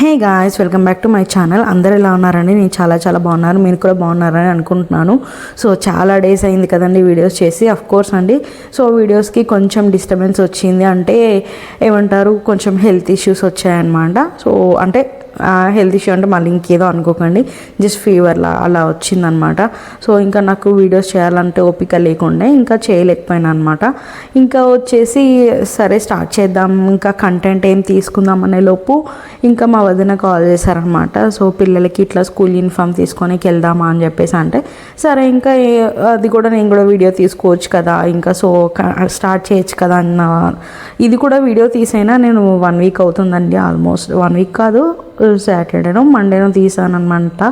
Hey guys welcome back to my channel. అందరు ఎలా ఉన్నారండి? నేను చాలా చాలా బాగున్నారు మీరు కూడా బాగున్నారని అనుకుంటున్నాను. సో చాలా డేస్ అయింది కదండి వీడియోస్ చేసి. అఫ్ కోర్స్ అండి. సో వీడియోస్కి కొంచెం డిస్టర్బెన్స్ వచ్చింది. అంటే ఏమంటారు? కొంచెం హెల్త్ ఇష్యూస్ వచ్చాయన్నమాట. సో అంటే హెల్త్ ఇష్యూ అంటే మళ్ళీ ఇంకేదో అనుకోకండి. జస్ట్ ఫీవర్లా అలా వచ్చిందనమాట. సో ఇంకా నాకు వీడియోస్ చేయాలంటే ఓపిక లేకుండా ఇంకా చేయలేకపోయినా అనమాట. ఇంకా వచ్చేసి సరే స్టార్ట్ చేద్దాం. ఇంకా కంటెంట్ ఏం తీసుకుందాం అనే లోపు ఇంకా మా వదిన కాల్ చేశారనమాట. సో పిల్లలకి ఇట్లా స్కూల్ యూనిఫామ్ తీసుకొనికి వెళ్దామా అని చెప్పేసి అంటే సరే ఇంకా అది కూడా నేను కూడా వీడియో తీసుకోవచ్చు కదా ఇంకా సో స్టార్ట్ చేయొచ్చు కదా అన్న ఇది కూడా వీడియో తీసైనా నేను వన్ వీక్ అవుతుందండి ఆల్మోస్ట్ వన్ వీక్ కాదు సాటర్డేనో మండేనో తీసాను అనమాట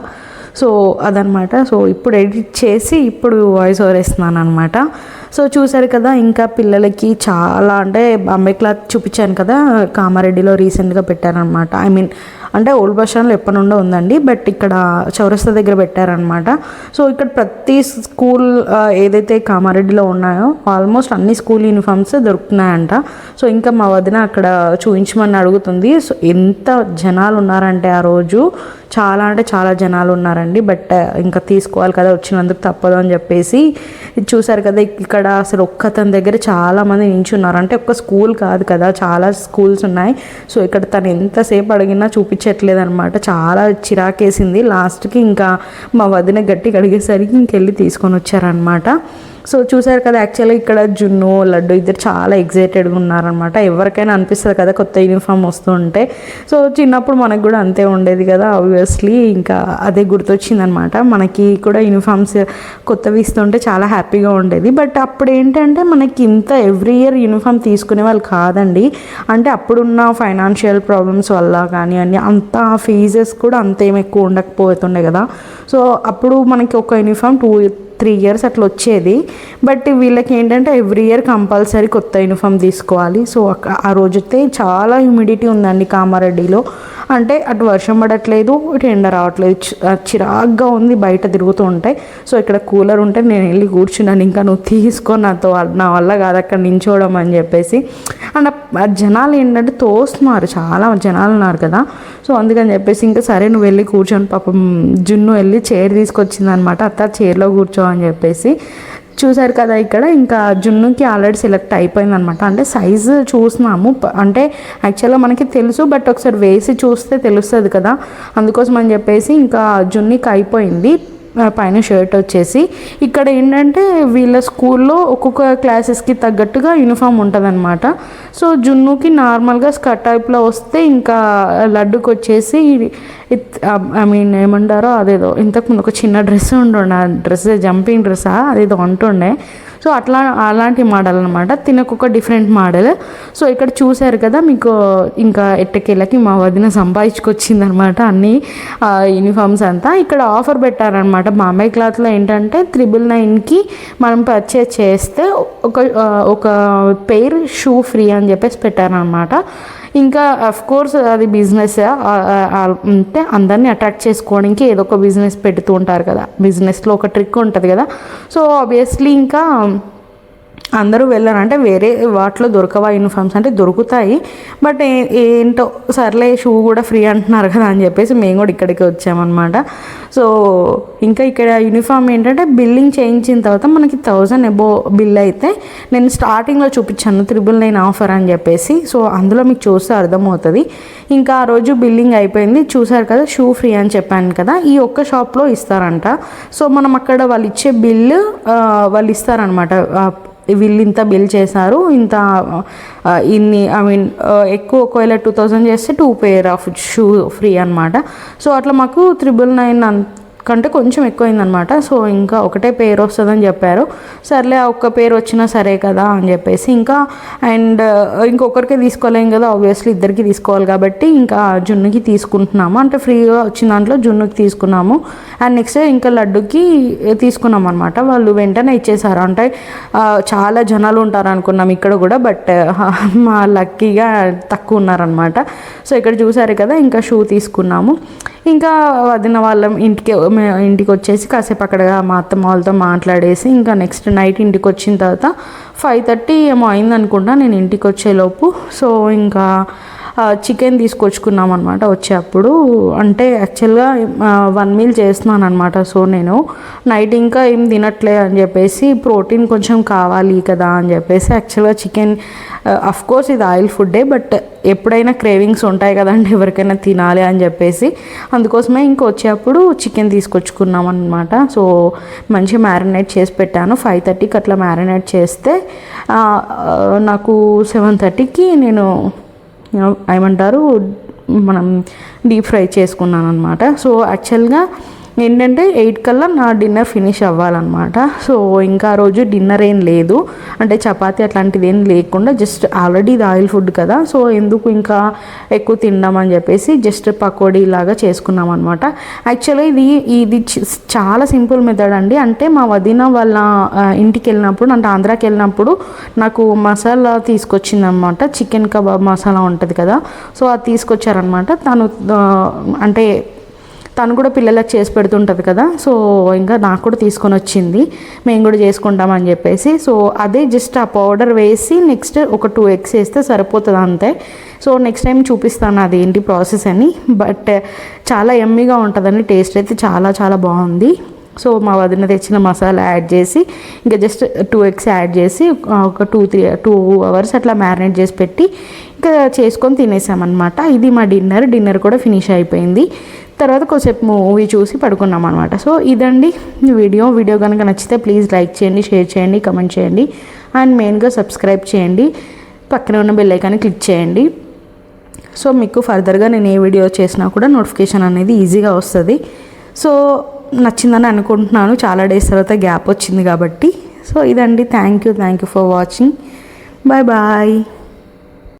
సో అదనమాట సో ఇప్పుడు ఎడిట్ చేసి ఇప్పుడు వాయిస్ ఓవర్ ఇస్తున్నాను అనమాట సో చూసారు కదా ఇంకా పిల్లలకి చాలా అంటే అంబే క్లాత్ చూపించాను కదా కామారెడ్డిలో రీసెంట్గా పెట్టారనమాట ఐ మీన్ అంటే ఓల్డ్ బస్ స్టాండ్లో ఎప్పటి నుండో ఉందండి బట్ ఇక్కడ చౌరస్తా దగ్గర పెట్టారనమాట సో ఇక్కడ ప్రతి స్కూల్ ఏదైతే కామారెడ్డిలో ఉన్నాయో ఆల్మోస్ట్ అన్ని స్కూల్ యూనిఫామ్స్ దొరుకుతున్నాయంట. సో ఇంకా మా వదిన అక్కడ చూపించమని అడుగుతుంది. సో ఎంత జనాలు ఉన్నారంటే ఆ రోజు చాలా అంటే చాలా జనాలు ఉన్నారండి బట్ uh, ఇంకా తీసుకోవాలి కదా వచ్చినందుకు తప్పదు అని చెప్పేసి చూసారు కదా ఇక్కడ అసలు ఒక్కతని దగ్గర చాలా మంది నించున్నారు. అంటే ఒక్క స్కూల్ కాదు కదా చాలా స్కూల్స్ ఉన్నాయి. సో ఇక్కడ తను ఎంతసేపు అడిగినా చూపించట్లేదు అనమాట చాలా చిరాకేసింది. లాస్ట్కి ఇంకా మా వదిన గట్టి అడిగేసరికి ఇంకెళ్ళి తీసుకొని వచ్చారనమాట సో చూసారు కదా యాక్చువల్గా ఇక్కడ జున్ను లడ్డు ఇద్దరు చాలా ఎగ్జైటెడ్గా ఉన్నారనమాట ఎవరికైనా అనిపిస్తుంది కదా కొత్త యూనిఫామ్ వస్తుంటే. సో చిన్నప్పుడు మనకు కూడా అంతే ఉండేది కదా ఆబ్వియస్లీ ఇంకా అదే గుర్తొచ్చిందనమాట మనకి కూడా యూనిఫామ్స్ కొత్తవి ఇస్తుంటే చాలా హ్యాపీగా ఉండేది. బట్ అప్పుడు ఏంటంటే మనకి ఇంత ఎవ్రీ ఇయర్ యూనిఫామ్ తీసుకునే వాళ్ళు కాదండి. అంటే అప్పుడున్న ఫైనాన్షియల్ ప్రాబ్లమ్స్ వల్ల కానీ కానివ్వండి అంత ఫీజెస్ కూడా అంతేం ఎక్కువ ఉండకపోతుండే కదా. సో అప్పుడు మనకి ఒక యూనిఫామ్ టూ త్రీ ఇయర్స్ అట్లా వచ్చేది. బట్ వీళ్ళకి ఏంటంటే ఎవ్రీ ఇయర్ కంపల్సరీ కొత్త యూనిఫామ్ తీసుకోవాలి. సో ఆ రోజైతే చాలా హ్యూమిడిటీ ఉందండి కామారెడ్డిలో. అంటే అటు వర్షం పడట్లేదు ఇటు ఎండ రావట్లేదు. చిరాగ్గా ఉంది బయట తిరుగుతూ ఉంటాయి సో ఇక్కడ కూలర్ ఉంటే నేను వెళ్ళి కూర్చున్నాను. ఇంకా నువ్వు తీసుకో నాతో నా వల్ల కాదు అక్కడ నించోవడం అని చెప్పేసి. అండ్ ఆ జనాలు ఏంటంటే తోస్తున్నారు. చాలా జనాలు ఉన్నారు కదా. సో అందుకని చెప్పేసి ఇంకా సరే నువ్వు వెళ్ళి కూర్చొని. పాపం జున్ను వెళ్ళి చైర్ తీసుకొచ్చింది అనమాట అత్త చైర్లో కూర్చో అని చెప్పేసి చూసారు కదా ఇక్కడ. ఇంకా జున్నుకి ఆల్రెడీ సెలెక్ట్ అయిపోయింది అనమాట అంటే సైజు చూసినాము అంటే యాక్చువల్గా మనకి తెలుసు బట్ ఒకసారి వేసి చూస్తే తెలుస్తుంది కదా. అందుకోసం అని చెప్పేసి ఇంకా జున్నికి అయిపోయింది. పైన షర్ట్ వచ్చేసి. ఇక్కడ ఏంటంటే వీళ్ళ స్కూల్లో ఒక్కొక్క క్లాసెస్కి తగ్గట్టుగా యూనిఫామ్ ఉంటుంది సో జున్నుకి నార్మల్గా స్కర్ట్ టైప్లో వస్తే ఇంకా లడ్డుకి వచ్చేసి ఐ మీన్ ఏమంటారో అదేదో ఇంతకుముందు ఒక చిన్న డ్రెస్ ఉంటుండే ఆ డ్రెస్ జంపింగ్ డ్రెస్సా అదేదో అంటుండే. సో అట్లా అలాంటి మోడల్ అనమాట తినకొక డిఫరెంట్ మోడల్. సో ఇక్కడ చూశారు కదా మీకు ఇంకా ఎట్టకేళ్ళకి మా వదిన సంపాదించుకొచ్చిందనమాట అన్ని యూనిఫామ్స్ అంతా. ఇక్కడ ఆఫర్ పెట్టారనమాట బాంబే క్లాత్లో ఏంటంటే త్రిబుల్ నైన్కి మనం పర్చేస్ చేస్తే ఒక ఒక పెయిర్ షూ ఫ్రీ అని చెప్పేసి పెట్టారనమాట ఇంకా అఫ్ కోర్స్ అది బిజినెస్ అంటే అందరినీ అట్రాక్ట్ చేసుకోవడానికి ఏదో ఒక బిజినెస్ పెడుతూ ఉంటారు కదా. బిజినెస్లో ఒక ట్రిక్ ఉంటుంది కదా. సో ఆబ్వియస్లీ ఇంకా అందరూ వెళ్ళారు. అంటే వేరే వాటిలో దొరకవా యూనిఫామ్స్ అంటే దొరుకుతాయి. బట్ ఏ- ఏంటో సర్లే షూ కూడా ఫ్రీ అంటున్నారు కదా అని చెప్పేసి మేము కూడా ఇక్కడికి వచ్చామన్నమాట. సో ఇంకా ఇక్కడ యూనిఫామ్ ఏంటంటే బిల్లింగ్ చేయించిన తర్వాత మనకి థౌజండ్ ఎబో బిల్ అయితే నేను స్టార్టింగ్లో చూపించాను త్రిబుల్ నైన్ ఆఫర్ అని చెప్పేసి. సో అందులో మీకు చూస్తే అర్థమవుతుంది. ఇంకా ఆ రోజు బిల్లింగ్ అయిపోయింది. చూసారు కదా షూ ఫ్రీ అని చెప్పాను కదా. ఈ ఒక్క షాప్లో ఇస్తారంట. సో మనం అక్కడ వాళ్ళు ఇచ్చే బిల్లు వాళ్ళు ఇస్తారనమాట వీళ్ళు ఇంత బిల్ చేశారు ఇంత ఇన్ని ఐ మీన్ ఎక్కువ ఒకవేళ టూ థౌజండ్ చేస్తే two pair of shoe free అనమాట సో అట్లా మాకు త్రిబుల్ నైన్ కంటే కొంచెం ఎక్కువైందనమాట. సో ఇంకా ఒకటే పేరు వస్తుందని చెప్పారు. సర్లే ఆ ఒక్క పేరు వచ్చినా సరే కదా అని చెప్పేసి ఇంకా అండ్ ఇంకొకరికి తీసుకోలేం కదా ఆబ్వియస్లీ ఇద్దరికి తీసుకోవాలి కాబట్టి ఇంకా జున్నుకి తీసుకుంటున్నాము. అంటే ఫ్రీగా వచ్చిన దాంట్లో జున్నుకి తీసుకున్నాము. అండ్ నెక్స్ట్ ఇంకా లడ్డుకి తీసుకున్నాం అనమాట వాళ్ళు వెంటనే ఇచ్చేసారు. అంటే చాలా జనాలు ఉంటారు అనుకున్నాం ఇక్కడ కూడా బట్ మా లక్కీగా తక్కువ ఉన్నారనమాట. సో ఇక్కడ చూసారు కదా ఇంకా షూ తీసుకున్నాము. ఇంకా వదిన వాళ్ళం ఇంటికి ఇంటికి వచ్చేసి కాసేపు అక్కడ మా అత్తమ్మ వాళ్ళతో మాట్లాడేసి ఇంకా నెక్స్ట్ నైట్ ఇంటికి వచ్చిన తర్వాత ఫైవ్ థర్టీ ఏమో అయింది అనుకుంటా నేను ఇంటికి వచ్చేలోపు సో ఇంకా చికెన్ తీసుకొచ్చుకున్నాం అనమాట వచ్చేప్పుడు. అంటే యాక్చువల్గా వన్ మీల్ చేస్తున్నాను అనమాట సో నేను నైట్ ఇంకా ఏం తినట్లే అని చెప్పేసి ప్రోటీన్ కొంచెం కావాలి కదా అని చెప్పేసి యాక్చువల్గా చికెన్ అఫ్ కోర్స్ ఇది ఆయిల్ ఫుడ్డే బట్ ఎప్పుడైనా క్రేవింగ్స్ ఉంటాయి కదండి ఎవరికైనా తినాలి అని చెప్పేసి. అందుకోసమే ఇంక వచ్చేప్పుడు చికెన్ తీసుకొచ్చుకున్నాం అనమాట సో మంచి మ్యారినేట్ చేసి పెట్టాను. ఫైవ్ థర్టీకి అట్లా మ్యారినేట్ చేస్తే నాకు సెవెన్ థర్టీకి నేను ఏమంటారు మనం డీప్ ఫ్రై చేసుకున్నాను అనమాట సో యాక్చువల్గా ఏంటంటే ఎయిట్ కల్లా నా డిన్నర్ ఫినిష్ అవ్వాలన్నమాట. సో ఇంకా ఆ రోజు డిన్నర్ ఏం లేదు. అంటే చపాతీ అట్లాంటిది ఏం లేకుండా జస్ట్ ఆల్రెడీ ఇది ఆయిల్ ఫుడ్ కదా. సో ఎందుకు ఇంకా ఎక్కువ తిందాం చెప్పేసి జస్ట్ పకోడీ లాగా చేసుకున్నాం అనమాట యాక్చువల్గా ఇది ఇది చి- చాలా సింపుల్ మెథడ్ అండి. అంటే మా వదిన వాళ్ళ ఇంటికి వెళ్ళినప్పుడు అంటే ఆంధ్రాకి వెళ్ళినప్పుడు నాకు మసాలా తీసుకొచ్చిందనమాట చికెన్ కబాబ్ మసాలా ఉంటుంది కదా. సో అది తీసుకొచ్చారనమాట తను అంటే తను కూడా పిల్లలకు చేసి పెడుతుంటుంది కదా. సో ఇంకా నాకు కూడా తీసుకొని వచ్చింది. మేము కూడా చేసుకుంటామని చెప్పేసి. సో అదే జస్ట్ ఆ పౌడర్ వేసి నెక్స్ట్ ఒక టూ ఎగ్స్ వేస్తే సరిపోతుంది అంతే. సో నెక్స్ట్ టైం చూపిస్తాను అది ఏంటి ప్రాసెస్ అని. బట్ చాలా ఎమ్మీగా ఉంటుందండి. టేస్ట్ అయితే చాలా చాలా బాగుంది. సో మా వదిన తెచ్చిన మసాలా యాడ్ చేసి ఇంకా జస్ట్ టూ ఎగ్స్ యాడ్ చేసి ఒక టూ త్రీ టూ అవర్స్ అట్లా మ్యారినేట్ చేసి పెట్టి ఇంకా చేసుకొని తినేసామన్నమాట. ఇది మా డిన్నర్ డిన్నర్ కూడా ఫినిష్ అయిపోయింది. తర్వాత కొంచెంసేపు మూవీ చూసి పడుకున్నాం అనమాట సో ఇదండి వీడియో. వీడియో కనుక నచ్చితే ప్లీజ్ లైక్ చేయండి షేర్ చేయండి కమెంట్ చేయండి. అండ్ మెయిన్గా సబ్స్క్రైబ్ చేయండి. పక్కనే ఉన్న బెల్ ఐకాన్ని క్లిక్ చేయండి. సో మీకు ఫర్దర్గా నేను ఏ వీడియో చేసినా కూడా నోటిఫికేషన్ అనేది ఈజీగా వస్తుంది. సో నచ్చిందని అనుకుంటున్నాను. చాలా డేస్ తర్వాత గ్యాప్ వచ్చింది కాబట్టి. సో ఇదండి. Thank you. Thank you for watching. Bye bye.